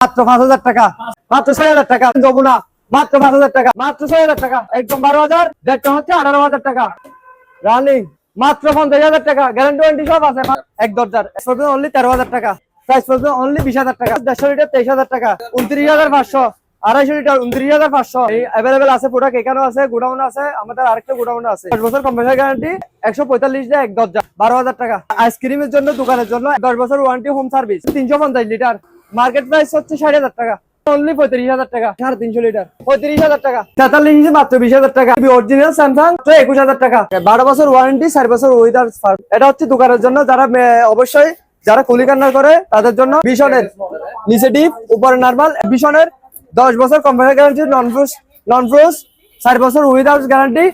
মাত্র পাঁচ হাজার টাকা, মাত্র ছয় হাজার টাকা। দেবো না, মাত্র পাঁচ হাজার টাকা, মাত্র ছয় হাজার টাকা। একদম বারো হাজার দেড়টা হচ্ছে আঠারো হাজার টাকা। রানিং, মাত্র পঞ্চাশ হাজার টাকা। গ্যারান্টি ওয়ারেন্টি সব আছে। এক দরজার। অনলি তেরো হাজার টাকা। প্রাইস অনলি বিশ হাজার টাকা। দেড়শো লিটার তেইশ হাজার টাকা। উনত্রিশ হাজার পাঁচশো। আড়াইশো লিটার উনত্রিশ হাজার পাঁচশো। অ্যাভেলেবেল আছে প্রোডাক্ট এখানেও আছে গোডাউন আছে, আমাদের আরেকটা গোডাউন আছে। দশ বছর কম্পিউটার গ্যারান্টি একশো পঁয়তাল্লিশ এক দরজা। বারো হাজার টাকা। আইসক্রিমের জন্য, দোকানের জন্য, দশ বছর ওয়ারেন্টি হোম সার্ভিস তিনশো পঞ্চাশ লিটার মার্কেট প্রাইস হচ্ছে ষাট হাজার টাকা। সাড়ে হাজার টাকা। যারা করে, তাদের জন্য নিচে ডিপ উপরে নর্মাল দশ বছর কম্পিউটার গ্যারান্টি নন নন চার বছর গ্যারান্টি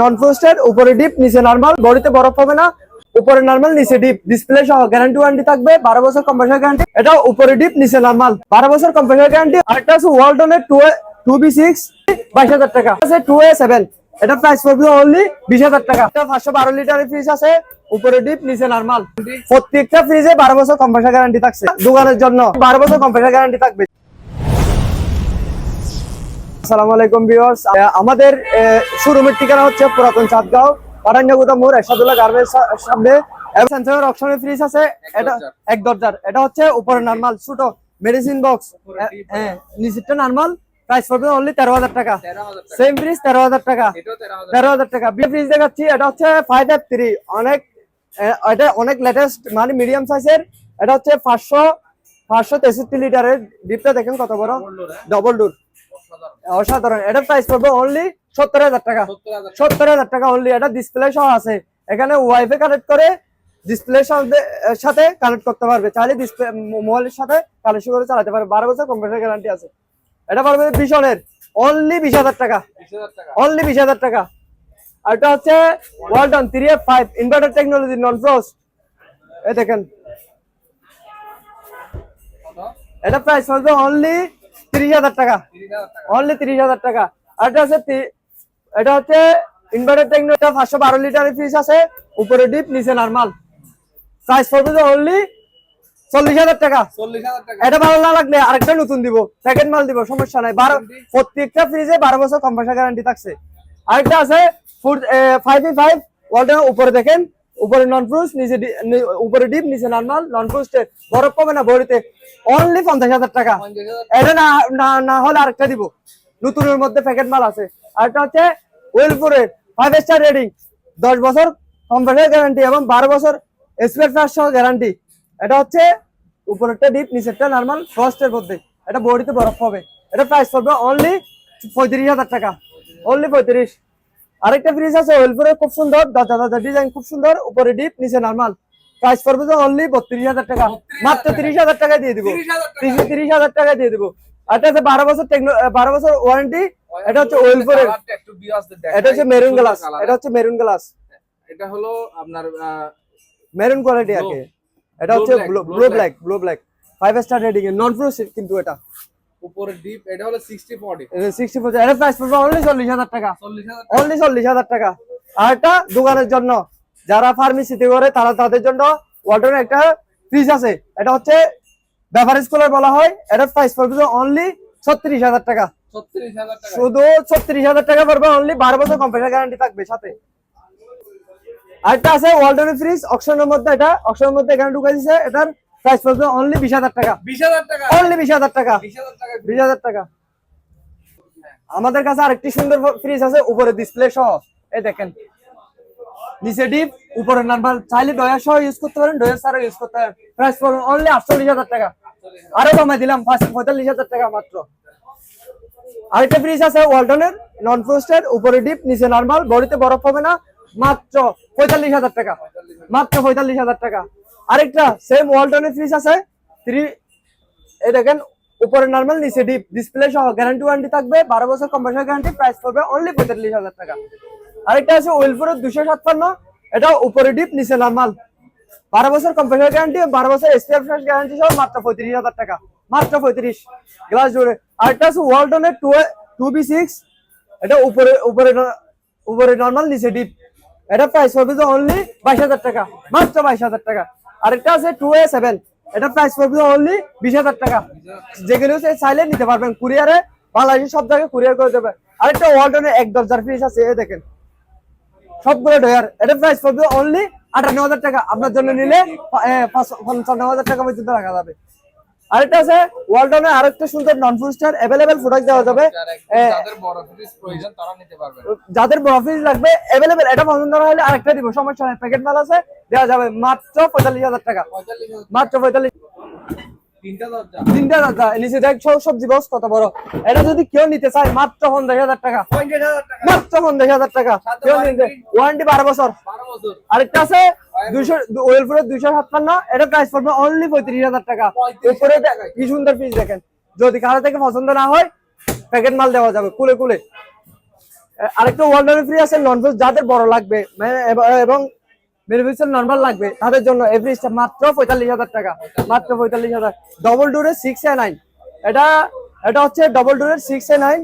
নন উপরে ডিপ নিচে নর্মাল বডিতে বরফ হবে না। উপরে নর্মাল নিচে ডিপ ডিসপ্লে সহ গ্যারান্টি ওয়ারেন্টি থাকবে, বারো বছর কম্পিউটার গ্যারান্টি এটা উপরে ডিপ নিচে নর্মাল বারো বছর কম্পিউটার গ্যারান্টি আরেকটা আছে ওয়ালটনের টু টু বি সিক্স বাইশ হাজার টাকা। আছে টু এ সেভেন এটা প্রাইস পড়বে অনলি বিশ হাজার টাকা। এটা পাঁচশো বারো লিটারের ফ্রিজ আছে, উপরে ডিপ নিচে নর্মাল প্রত্যেকটা ফ্রিজে বারো বছর কম্পিউটার গ্যারান্টি থাকছে, দোকানের জন্য। বারো বছর কম্পিউটার গ্যারান্টি থাকবে। আসসালামু আলাইকুম ভিউয়ার্স আমাদের শোরুমের ঠিকানা হচ্ছে পুরাতন চাঁদগাঁও। পাটান্যাগুদা মোড় এরশাদুল্লাহ গার্মেন্টস সামনে। স্যামসাংয়ের অপশনের ফ্রিজ আছে। এটা এক দরজার। এটা হচ্ছে উপরে নরমাল ছোট মেডিসিন বক্স হ্যাঁ নিচেরটা নরমাল প্রাইস পড়বে অনলি তেরো হাজার টাকা। সেম ফ্রিজ তেরো হাজার টাকা। তেরো হাজার টাকা। বি ফ্রিজ দেখাচ্ছি এটা হচ্ছে ফাইভ এফ থ্রি অনেক এটা অনেক লেটেস্ট মানে মিডিয়াম সাইজের এটা হচ্ছে পাঁচশো পাঁচশো তেষট্টি লিটারের ডিপটা দেখেন কত বড়। ডবল ডোর অসাধারণ। এটা প্রাইস পড়বে অনলি সত্তর হাজার টাকা। সত্তর হাজার টাকা। অনলি এটা ডিসপ্লে সহ আছে। এখানে ওয়াইফাই কানেক্ট করে ডিসপ্লে সাথে কানেক্ট করতে পারবে। চাইলে ডিসপ্লে মোবাইলের সাথে কানেকশন করে চালাতে পারবে। বারো বছর কম্পিউটার গ্যারান্টি আছে। এটা পারবে ভীষণের। অনলি বিশ হাজার টাকা। অনলি বিশ হাজার টাকা। আর এটা হচ্ছে Walton three F five inverter technology non frost এই দেখেন। এটা প্রাইস পড়বে অনলি তিরিশ হাজার টাকা। অনলি তিরিশ হাজার টাকা। আর এটা হচ্ছে তি- এটা হচ্ছে ইনভার্টার টেকনোলজি পাঁচশো বারো লিটারের ফ্রিজ আছে উপরে ডিপ নিচে নর্মাল প্রাইস পড়বে অনলি চল্লিশ হাজার টাকা। এটা ভালো না লাগলে আরেকটা নতুন দিব সেকেন্ড মাল দিব সমস্যা নাই। বারো প্রত্যেকটা ফ্রিজে বারো বছর কম্পিউটার গ্যারান্টি থাকছে। আরেকটা আছে ফুড ফাইভ ফাইভ ওয়ালটা উপরে দেখেন উপরে নন ফ্রুজ নিচে উপরে ডিপ নিচে নর্মাল নন ফ্রুজে বরফ পাবে না বড়িতে অনলি পঞ্চাশ হাজার টাকা। এটা না না- না হলে আরেকটা দিব। নতুনের মধ্যে প্যাকেট মাল আছে। আরেকটা হচ্ছে ওয়েলপুরের ফাইভ স্টার রেটিং দশ বছর কম্পিউটার গ্যারান্টি এবং বারো বছর স্পেয়ার পার্ট সহ গ্যারান্টি এটা হচ্ছে উপরেরটা ডিপ নিচেরটা নর্মাল ফ্রস্টের মধ্যে। এটা বডিতে বরফ হবে। এটা প্রাইস পড়বে অনলি পঁয়ত্রিশ হাজার টাকা। অনলি পঁয়ত্রিশ। আরেকটা ফ্রিজ আছে ওয়েলপুরের খুব সুন্দর দরজা দরজা ডিজাইন খুব সুন্দর উপরে ডিপ নিচে নর্মাল প্রাইস পড়বে তো অনলি বত্রিশ হাজার টাকা। মাত্র তিরিশ হাজার টাকা দিয়ে দিব। তিরিশ হাজার টাকা। দিয়ে দিব। আর হচ্ছে বারো বছর বারো বছর ওয়ারেন্টি এটা হচ্ছে ওয়েলপুরের এটা হচ্ছে মেরুন গ্লাস এটা হচ্ছে মেরুন গ্লাস এটা হলো আপনার মেরুন কোয়ালিটি কি এটা হচ্ছে blue black blue black five star rating এর নন কিন্তু এটা। উপরে ডিপ এটা হলো সিক্সটি ফর্টি সিক্সটি ফোর এটা প্রাইস পড়বে অনলি চল্লিশ হাজার টাকা। চল্লিশ হাজার অনলি চল্লিশ হাজার টাকা। আর একটা দোকানের জন্য যারা ফার্মেসিতে করে তারা তাদের জন্য ওয়াটারের একটা ফ্রিজ আছে। এটা হচ্ছে বেভারেজ কুলার বলা হয়। এটার প্রাইস পড়বে অনলি ছত্রিশ হাজার টাকা। শুধু ছত্রিশ হাজার টাকা পড়বে অনলি বারো বছর কম্পিউটার গ্যারান্টি থাকবে সাথে। আরেকটা আছে ওয়ালটনের ফ্রিজ অকশনের মধ্যে এটা মধ্যে এখানে ঢুকে দিছে এটার প্রাইস পড়বে অনলি বিশ হাজার টাকা। বিশ হাজার টাকা। অনলি বিশ হাজার টাকা। বিশ হাজার টাকা। আমাদের কাছে আরেকটি সুন্দর ফ্রিজ আছে উপরে ডিসপ্লে সহ। এই দেখেন। নিচে ডিপ উপরে নর্মাল চাইলে ডয়ার সহ ইউজ করতে পারেন ডয়ার ছাড়া ইউজ করতে পারেন। প্রাইস পড়বে অনলি আটচল্লিশ হাজার টাকা। আরও কমাই দিলাম পঁয়তাল্লিশ হাজার টাকা মাত্র। আরেকটা ফ্রিজ আছে ওয়ালটনের নন ফ্রোস্টেড উপরে ডিপ নিচে নর্মাল বডিতে বরফ হবে না, মাত্র পঁয়তাল্লিশ হাজার টাকা। মাত্র পঁয়তাল্লিশ হাজার টাকা। আরেকটা সেম ওয়ালটনের ফ্রিজ আছে থ্রি এই দেখেন, উপরে নর্মাল নিচে ডিপ ডিসপ্লে সহ গ্যারান্টি ওয়ারেন্টি থাকবে, বারো বছর কম্পিউটার গ্যারান্টি প্রাইস পড়বে অনলি পঁয়তাল্লিশ হাজার টাকা। আরেকটা আছে ওয়েলপুরের দুশো সাতান্ন এটা উপরে ডিপ নিচে নর্মাল বারো বছর কম্পিউটার গ্যারান্টি বারো বছর এসপিএফ গ্যারান্টি সহ মাত্র পঁয়ত্রিশ হাজার টাকা। মাত্র পঁয়ত্রিশ। গ্লাস জোরে আর আরেকটা আছে ওয়ালটনের টু টু বি সিক্স এটা উপরে উপরে উপরে নর্মাল নিচে ডিপ এটা প্রাইস পড়বে অনলি বাইশ হাজার টাকা। মাত্র বাইশ হাজার টাকা। আরেকটা আছে টু এ সেভেন এটা প্রাইস পড়বে অনলি বিশ হাজার টাকা। যেগুলো চাইলে নিতে পারবেন। কুরিয়ারে বাংলাদেশের সব জায়গায় কুরিয়ার করে দেবে। আরেকটা ওয়ালটনের এক দরজার ফ্রিজ আছে, এই দেখেন। সবগুলো ডয়ার এটা প্রাইস পড়বে অনলি আটান্ন হাজার টাকা। আপনার জন্য নিলে পঞ্চান্ন হাজার টাকা পর্যন্ত রাখা যাবে। আরেকটা আছে ওয়ালটনের আরেকটা সুন্দর non food star available product দেওয়া যাবে যাদের বড় ফ্রিজ প্রয়োজন তারা নিতে পারবে। যাদের বড় ফ্রিজ লাগবে अवेलेबल এটা পছন্দ না হলে আরেকটা দিব সমস্যা নাই। প্যাকেট মাল আছে দেওয়া যাবে মাত্র পঁয়তাল্লিশ হাজার টাকা। পঁয়তাল্লিশ হাজার মাত্র পঁয়তাল্লিশ তিনটা দরজা। নিচে দেখ সব সবজি বস কত বড়। এটা যদি কেউ নিতে চায় মাত্র পঞ্চাশ হাজার টাকা। মাত্র পঞ্চাশ হাজার টাকা। কেউ নিতে ওয়ারেন্টি বারো বছর। আরেকটা আছে দুইশো ওয়েলপুরের দুইশো ছাপ্পান্ন। এটা প্রাইস পড়বে অনলি পঁয়ত্রিশ হাজার টাকা। 35,000 উপরে দে- কি সুন্দর পিস দেখেন। যদি কারও থেকে পছন্দ না হয় প্যাকেট মাল দেওয়া যাবে কুলে কুলে। আরেকটা ওয়ার্ল্ড ফ্রি আছে নন যাদের বড় লাগবে। মানে এবং বেনিফিশিয়াল নর্মাল লাগবে। তাদের জন্য মাত্র পঁয়তাল্লিশ হাজার টাকা। মাত্র পঁয়তাল্লিশ হাজার। ডবল ডোরের সিক্স এ নাইন এটা এটা হচ্ছে ডবল ডোরের সিক্স এ নাইন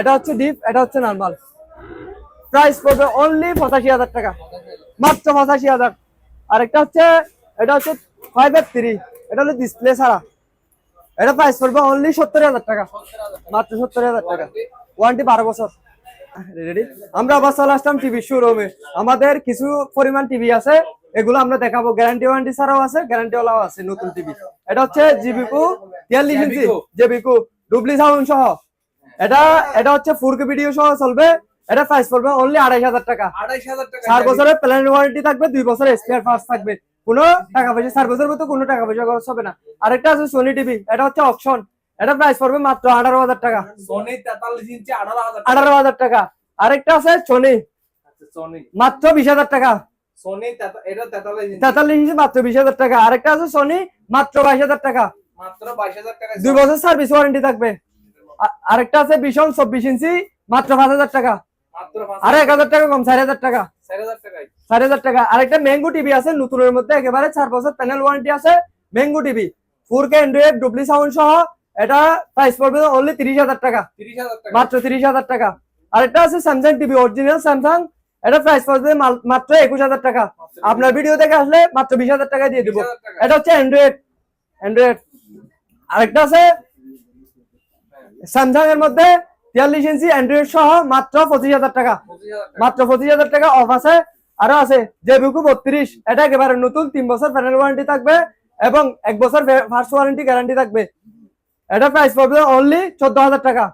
এটা হচ্ছে ডিপ এটা হচ্ছে নর্মাল প্রাইস পড়বে অনলি পঁচাশি হাজার টাকা। মাত্র পঁচাশি হাজার। আরেকটা হচ্ছে, এটা হচ্ছে ফাইভ এফ থ্রি এটা হলো ডিসপ্লে ছাড়া। এটা প্রাইস পড়বে অনলি সত্তর হাজার টাকা। মাত্র সত্তর হাজার টাকা। ওয়ারেন্টি বারো বছর। রেডি আমরা আবার চলে আসলাম টিভি শোরুমে আমাদের কিছু পরিমাণ টিভি আছে এগুলো আমরা দেখাবো। গ্যারান্টি ওয়ারেন্টি ছাড়াও আছে গ্যারান্টি ওয়ালাও আছে নতুন টিভি এটা হচ্ছে জিবিকু তিয়াল্লিশ ইঞ্চি জেবিকো। ডুবলি সাউন্ড সহ। এটা এটা হচ্ছে ফুর ভিডিও সহ চলবে। এটা প্রাইস পড়বে অনলি আড়াইশ হাজার টাকা। চার বছরের প্ল্যান ওয়ারেন্টি থাকবে দুই বছরের স্পেয়ার পার্টস থাকবে। কোনো টাকা পয়সা চার বছরের মতো কোনো টাকা পয়সা খরচ হবে না। আরেকটা আছে সোনি টিভি এটা হচ্ছে অপশন এটা প্রাইস পড়বে মাত্র আঠারো হাজার টাকা। সোনি তেতাল্লিশ ইঞ্চি আঠারো হাজার আঠারো হাজার টাকা। আরেকটা আছে সোনি সোনি মাত্র বিশ হাজার টাকা। সোনি এটা তেতাল্লিশ ইঞ্চি মাত্র বিশ হাজার টাকা। আরেকটা আছে সোনি মাত্র বাইশ হাজার টাকা। মাত্র বাইশ হাজার টাকা দুই বছর সার্ভিস ওয়ারেন্টি থাকবে। আ- আরেকটা আছে ভীষণ চব্বিশ ইঞ্চি মাত্র পাঁচ হাজার টাকা। এক হাজার টাকা কম চার হাজার টাকা। চার হাজার টাকা। আরেকটা ম্যাঙ্গো টিভি আছে নতুনের মধ্যে একেবারে চার বছর প্যানেল ওয়ারেন্টি আছে mango TV four K android ডুবলি sound সহ এটা প্রাইস পড়বে অনলি তিরিশ হাজার টাকা। মাত্র তিরিশ হাজার টাকা। আরেকটা আছে স্যামসাং টিভি অরিজিনাল স্যামসাং এটা প্রাইস পড়বে মাত্র একুশ হাজার টাকা। আপনার ভিডিও থেকে আসলে মাত্র বিশ হাজার টাকা দিয়ে দিব। এটা হচ্ছে অ্যান্ড্রয়েড অ্যান্ড্রয়েড আরেকটা আছে স্যামসাং এর মধ্যে তিয়াল্লিশ ইঞ্চি অ্যান্ড্রয়েড সহ মাত্র পঁচিশ হাজার টাকা। পঁচিশ হাজার টাকা। মাত্র পঁচিশ হাজার টাকা অফ আছে। আরও আছে যে বুকু বত্রিশ। এটা একেবারে নতুন তিন বছর প্যানেল ওয়ারেন্টি থাকবে এবং এক বছর ফার্স্ট ওয়ারেন্টি গ্যারান্টি থাকবে। এটা প্রাইস পড়বে অনলি চোদ্দ হাজার টাকা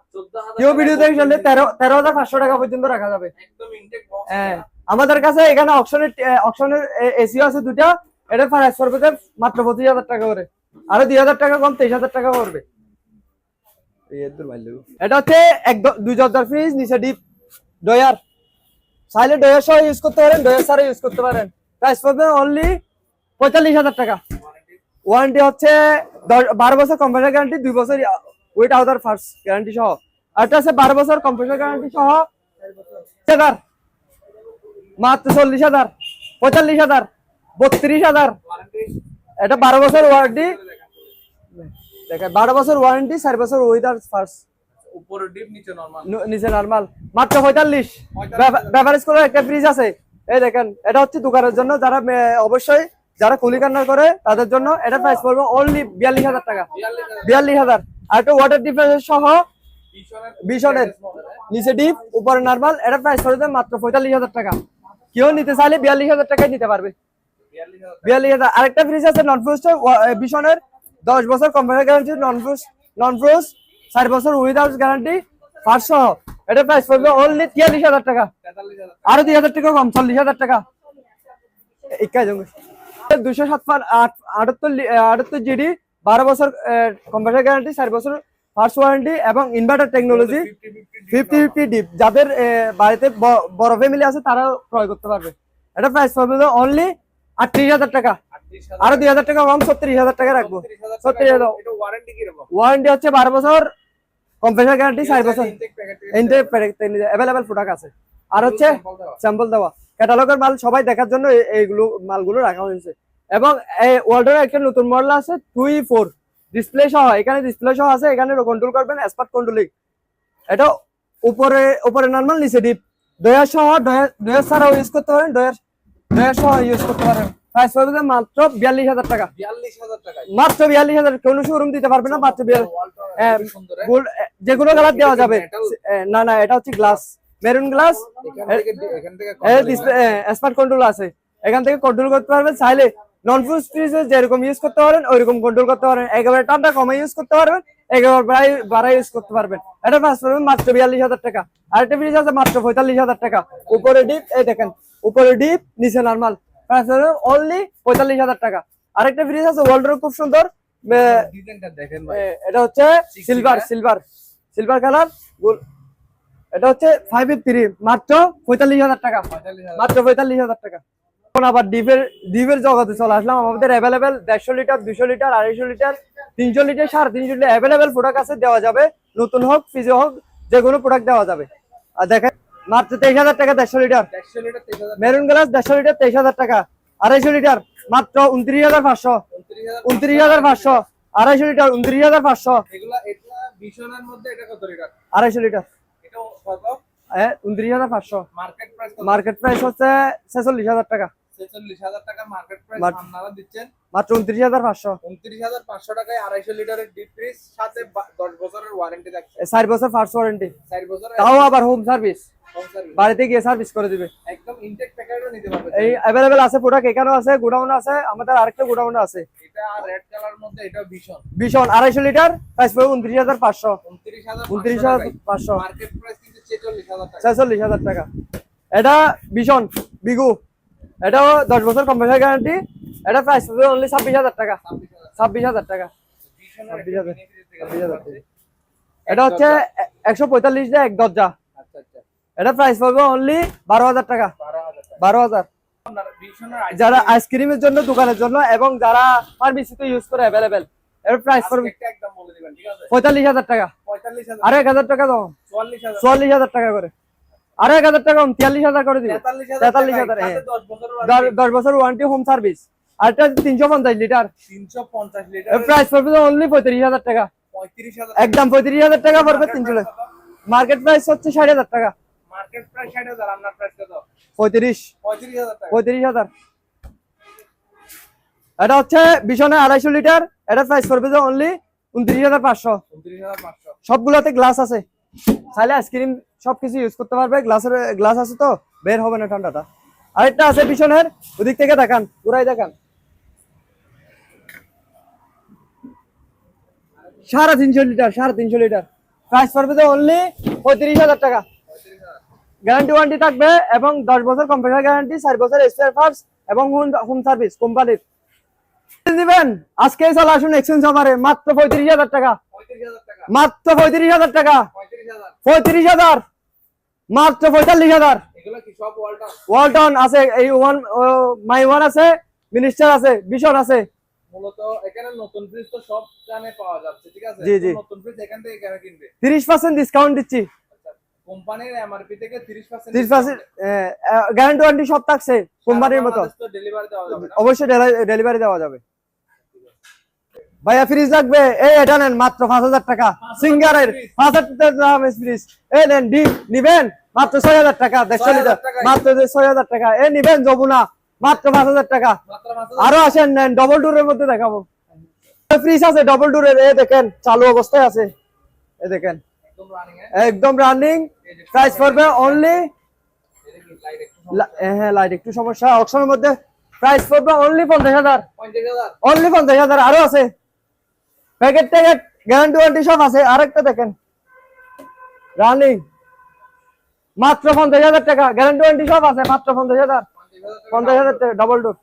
কেউ ভিডিও দেখে চললে তেরো তেরো হাজার পাঁচশো টাকা পর্যন্ত রাখা যাবে। একদম ইনটেক বক্স হ্যাঁ। আমাদের কাছে এখানে অপশনের অপশনের এসিও আছে দুটা এটা প্রাইস পড়বে মাত্র পঁচিশ হাজার টাকা করে। আরও দুই হাজার টাকা কম তেইশ হাজার টাকা পড়বে। এটা হচ্ছে এক দুই দরজার ফ্রিজ নিচে ডিপ ডয়ার চাইলে ডয়ার সহ ইউজ করতে পারেন ডয়ার ছাড়া ইউজ করতে পারেন। প্রাইস পড়বে অনলি পঁয়তাল্লিশ হাজার টাকা। ওয়ারেন্টি হচ্ছে বারো বছর কম্পিউটার গ্যারান্টি দুই বছর উইথ আউদার ফার্স্ট গ্যারান্টি সহ। আরেকটা আছে বারো বছর কম্পিউটার গ্যারান্টি সহ। হাজার। মাত্র চল্লিশ হাজার পঁয়তাল্লিশ হাজার বত্রিশ হাজার। এটা বারো বছর ওয়ারেন্টি দেখেন বারো বছর ওয়ারেন্টি চার বছর উইদার ফার্স্ট নিচে নরমাল মাত্র পঁয়তাল্লিশ। করে একটা ফ্রিজ আছে। এই দেখেন এটা হচ্ছে দোকানের জন্য। যারা অবশ্যই যারা কুলি কান্না করে, তাদের জন্য এটা প্রাইস পড়বে অনলি বিয়াল্লিশ হাজার টাকা। বিয়াল্লিশ হাজার। আর একটা ওয়াটার ডিফারেন্স সহ বিশনের নিচে ডিপ উপরে নর্মাল এটা প্রাইস পড়বে মাত্র পঁয়তাল্লিশ হাজার টাকা। কেউ নিতে চাইলে বিয়াল্লিশ হাজার টাকায় নিতে পারবে। বিয়াল্লিশ হাজার। আরেকটা ফ্রিজ আছে নন ফ্রুজ বিশনের দশ বছর কম্পিউটার গ্যারান্টি নন ফ্রুজ নন ফ্রুজ চার বছর উইদাউট গ্যারান্টি পাঁচশো এটা প্রাইস পড়বে অনলি তিয়াল্লিশ হাজার টাকা। আরও দুই হাজার টাকা কম, চল্লিশ হাজার টাকা। ইকাই জঙ্গি দুশো সাত আটাত্তর আটাত্তর জিডি বারো বছর কম্পিউটার গ্যারান্টি চার বছর ফার্স্ট ওয়ারেন্টি এবং inverter technology fifty fifty deep যাদের বাড়িতে বড় ফ্যামিলি আছে তারা ক্রয় করতে পারবে। এটা প্রাইস পড়বে অনলি আটত্রিশ হাজার টাকা। আরও দুই হাজার টাকা কম ছত্রিশ হাজার টাকা রাখব। ছত্রিশ হাজার ওয়ারেন্টি হচ্ছে বারো বছর কম্পিউটার গ্যারান্টি চার বছর। অ্যাভেলেবেল প্রোডাক্ট আছে। আর হচ্ছে স্যাম্পল দেওয়া। ক্যাটালগের মাল সবাই দেখার জন্য এইগুলো মালগুলো রাখা হয়েছে। এবং এই ওয়ার্ল্ডের একটা নতুন মডেল আছে টুই ফোর ডিসপ্লে সহ এখানে ডিসপ্লে সহ আছে এখানে কন্ট্রোল করবেন স্মার্ট কন্ট্রোলিং এটা উপরে উপরে নর্মাল নিচে ডিপ ডয়ার সহ ডয়ার ডয়ার ছাড়াও ইউজ করতে পারেন ডয়ার ডয়ার সহ ইউজ করতে পারেন। প্রাইস পড়বে মাত্র বিয়াল্লিশ হাজার টাকা। বিয়াল্লিশ হাজার টাকা মাত্র বিয়াল্লিশ হাজার কোনো শোরুম দিতে পারবে না মাত্র বিয়াল্লিশ হ্যাঁ, হ্যাঁ? গোল্ড যে কোনো কালার দেওয়া যাবে। না না এটা হচ্ছে glass maroon glass smart control আছে। এখান থেকে কন্ট্রোল করতে পারবেন চাইলে নন ফুড ফ্রিজে যেরকম ইউজ করতে পারেন ওইরকম কন্ট্রোল করতে পারেন। একেবারে ঠান্ডা কমে ইউজ করতে পারবেন একেবারে বাড়াই বাড়াই ইউজ করতে পারবেন। এটা ফার্স্ট পাবেন মাত্র বিয়াল্লিশ হাজার টাকা। আরেকটা ফ্রিজ আছে মাত্র পঁয়তাল্লিশ হাজার টাকা। উপরে ডিপ এই দেখেন উপরে ডিপ নিচে নর্মাল অনলি পঁয়তাল্লিশ হাজার টাকা। আরেকটা ফ্রিজ আছে ওয়ার্ল্ডের খুব সুন্দর। এটা হচ্ছে সিলভার সিলভার সিলভার কালার এটা হচ্ছে ফাইভ থ্রি মাত্র পঁয়তাল্লিশ হাজার টাকা। মাত্র পঁয়তাল্লিশ হাজার টাকা। এখন আবার ডিপের ডিপের জগতে চলে আসলাম। আমাদের অ্যাভেলেবেল দেড়শো লিটার দুশো লিটার আড়াইশো লিটার তিনশো লিটার সাড়ে তিনশো লিটার অ্যাভেলেবেল প্রোডাক্ট আছে দেওয়া যাবে। নতুন হোক ফিজে হোক যে কোনো প্রোডাক্ট দেওয়া যাবে। আর দেখেন মাত্র তেইশ হাজার টাকা দেড়শো লিটার। মেরুন গ্লাস দেড়শো লিটার তেইশ হাজার টাকা। আড়াইশো লিটার মাত্র উনত্রিশ হাজার পাঁচশো। উনত্রিশ হাজার পাঁচশো। আড়াইশো লিটার উনত্রিশ হাজার পাঁচশো। আড়াইশো লিটার। কত? উনত্রিশ হাজার পাঁচশো। মার্কেট প্রাইস মার্কেট প্রাইস হচ্ছে ছেচল্লিশ হাজার টাকা। ছেচল্লিশ হাজার টাকা মার্কেট প্রাইস আপনারা দিচ্ছেন? মাত্র উনত্রিশ হাজার পাঁচশো। উনত্রিশ হাজার পাঁচশো টাকায় আড়াইশো লিটারের ডিপ ফ্রিজ সাথে দশ বছরের ওয়ারেন্টি থাকছে। চার বছর ফার্স্ট ওয়ারেন্টি চার বছর তাও আবার হোম সার্ভিস বাড়িতে গিয়ে সার্ভিস করে দিবে। একদম ইনটেক প্যাকেটও নিতে পারবে এই অ্যাভেলেবেল আছে প্রোডাক্ট এখানেও আছে গোডাউন আছে আমাদের আরেকটা গোডাউন আছে। এটা রেড কালার মধ্যে এটা ভীষণ। ভীষণ আড়াইশো লিটার প্রাইস পড়বে উনত্রিশ হাজার পাঁচশো। উনত্রিশ হাজার উনত্রিশ হাজার পাঁচশো। মার্কেট প্রাইস কিন্তু ছেচল্লিশ হাজার টাকা। এটা ভীষণ বিগু। এটাও দশ বছর কম্পিউটার গ্যারান্টি এটা প্রাইস অনলি ছাব্বিশ হাজার টাকা। ছাব্বিশ হাজার। টাকা। ছাব্বিশ হাজার। ছাব্বিশ। এটা হচ্ছে একশো পঁয়তাল্লিশ দিয়ে এক দরজা। আচ্ছা আচ্ছা। এটা প্রাইস পড়বে অনলি বারো হাজার টাকা। বারো হাজার যারা আইসক্রিমের জন্য দোকানের জন্য এবং যারা ফার্মেসিতে ইউজ করে অ্যাভেলেবেল এর প্রাইস পড়বে একদম বলে দিবেন ঠিক আছে? পঁয়তাল্লিশ হাজার টাকা। পঁয়তাল্লিশ হাজার। আর এক হাজার টাকা দাও। চুয়াল্লিশ হাজার। চুয়াল্লিশ হাজার টাকা করে। আর এক হাজার টাকা তিয়াল্লিশ হাজার করে দিবে তেতাল্লিশ হাজার তেতাল্লিশ টাকায় হ্যাঁ। দশ বছর দশ- দশ ওয়ারেন্টি হোম সার্ভিস আর এটা তিনশো পঞ্চাশ লিটার তিনশো পঞ্চাশ এর লিটার প্রাইস পড়বে অনলি পঁয়ত্রিশ হাজার টাকা। পঁয়ত্রিশ হাজার একদম পঁয়ত্রিশ হাজার টাকা পড়বে তিনশো মার্কেট প্রাইস হচ্ছে ষাট হাজার টাকা। মার্কেট প্রাইস ষাট হাজার আপনার প্রাইস কত? পঁয়ত্রিশ। পঁয়ত্রিশ হাজার টাকা। পঁয়ত্রিশ হাজার। এটা হচ্ছে বিশনে আড়াইশো লিটার এটা প্রাইস পড়বে যে অনলি উনত্রিশ হাজার পাঁচশো। সবগুলোতে গ্লাস আছে। চাইলে আইসক্রিম সবকিছু ইউজ করতে পারবে গ্লাসের গ্লাস আছে তো বের হবে না ঠান্ডাটা। আরেকটা আছে পিছনের ওদিক থেকে দেখান পুরাই দেখান। সাড়ে তিনশো লিটার সাড়ে তিনশো লিটার। প্রাইস পড়বে তো অনলি পঁয়ত্রিশ হাজার টাকা। গ্যারান্টি ওয়ারেন্টি থাকবে এবং দশ বছর কম্পিউটার গ্যারান্টি চার বছর স্পেয়ার পার্টস এবং হোম সার্ভিস কোম্পানির দিবেন? আজকে চলে আসুন এক্সচেঞ্জ অফারে মাত্র পঁয়ত্রিশ হাজার টাকা। মাত্র পঁয়ত্রিশ হাজার টাকা। পঁয়ত্রিশ হাজার। মাত্র পঁয়তাল্লিশ হাজার। ওয়ালটন আছে এই ওয়ান মাই ওয়ান আছে মিনিস্টার আছে বিশন আছে। মূলত এখানে নতুন ফ্রিজ তো সব পাওয়া যাচ্ছে ঠিক আছে? জি, জি। নতুন ফ্রিজ এখান থেকে কেন কিনবে? তিরিশ পার্সেন্ট ডিসকাউন্ট দিচ্ছি। কোম্পানির এমআরপি থেকে তিরিশ পার্সেন্ট তিরিশ পার্সেন্ট গ্যারান্টি ওয়ারেন্টি সব থাকছে। কোম্পানির মতো। ডেলিভারি দেওয়া যাবে অবশ্যই ডেলিভারি দেওয়া যাবে। ভাইয়া ফ্রিজ লাগবে। এই এটা নেন মাত্র পাঁচ হাজার টাকা। সিঙ্গারের পাঁচ হাজার দাম ফ্রিজ এই নেন ডিপ নিবেন। মাত্র ছয় হাজার টাকা দেড়শো 6,000 লিটার। মাত্র ছয় হাজার টাকা। এই নিবেন যমুনা। মাত্র পাঁচ হাজার টাকা। আরও আসেন নেন। ডবল ডোরের মধ্যে দেখাবো। ফ্রিজ আছে ডবল ডোরের এই দেখেন চালু অবস্থায় আছে। এই দেখেন। একদম রানিং প্রাইস পড়বে অনলি হ্যাঁ লাইট একটু সমস্যা অপশনের মধ্যে প্রাইস পড়বে অনলি পঞ্চাশ হাজার। অনলি পঞ্চাশ হাজার, আরও আছে। প্যাকেট ট্যাকেট গ্যারান্টি ওয়ারেন্টি সব আছে। আরেকটা দেখেন। রানিং মাত্র পঞ্চাশ হাজার টাকা গ্যারান্টি ওয়ারেন্টি সব আছে, মাত্র পঞ্চাশ হাজার। পঞ্চাশ হাজার টাকা ডবল ডোর